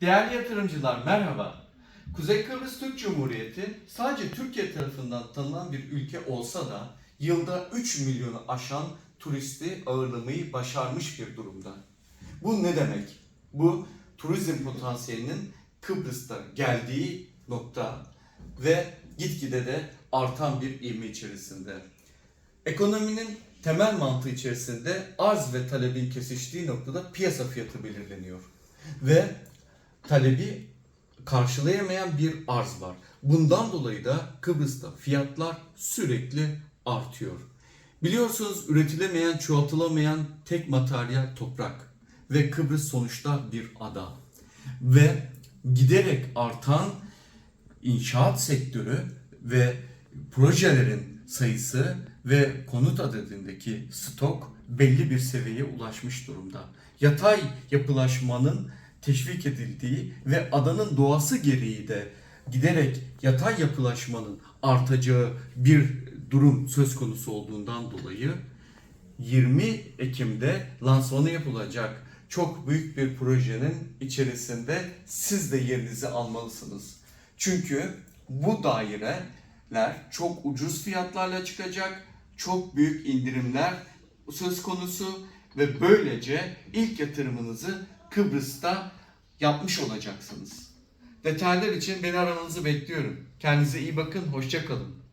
Değerli yatırımcılar merhaba. Kuzey Kıbrıs Türk Cumhuriyeti sadece Türkiye tarafından tanınan bir ülke olsa da yılda 3 milyonu aşan turisti ağırlamayı başarmış bir durumda. Bu ne demek? Bu turizm potansiyelinin Kıbrıs'ta geldiği nokta ve gitgide de artan bir ivme içerisinde. Ekonominin temel mantığı içerisinde arz ve talebin kesiştiği noktada piyasa fiyatı belirleniyor. Ve talebi karşılayamayan bir arz var. Bundan dolayı da Kıbrıs'ta fiyatlar sürekli artıyor. Biliyorsunuz üretilemeyen, çoğaltılamayan tek materyal toprak ve Kıbrıs sonuçta bir ada. Ve giderek artan inşaat sektörü ve projelerin sayısı ve konut adedindeki stok belli bir seviyeye ulaşmış durumda. Yatay yapılaşmanın teşvik edildiği ve adanın doğası gereği de giderek yatay yapılaşmanın artacağı bir durum söz konusu olduğundan dolayı 20 Ekim'de lansmanı yapılacak çok büyük bir projenin içerisinde siz de yerinizi almalısınız. Çünkü bu daireler çok ucuz fiyatlarla çıkacak, çok büyük indirimler söz konusu ve böylece ilk yatırımınızı Kıbrıs'ta yapmış olacaksınız. Detaylar için beni aramanızı bekliyorum. Kendinize iyi bakın, hoşça kalın.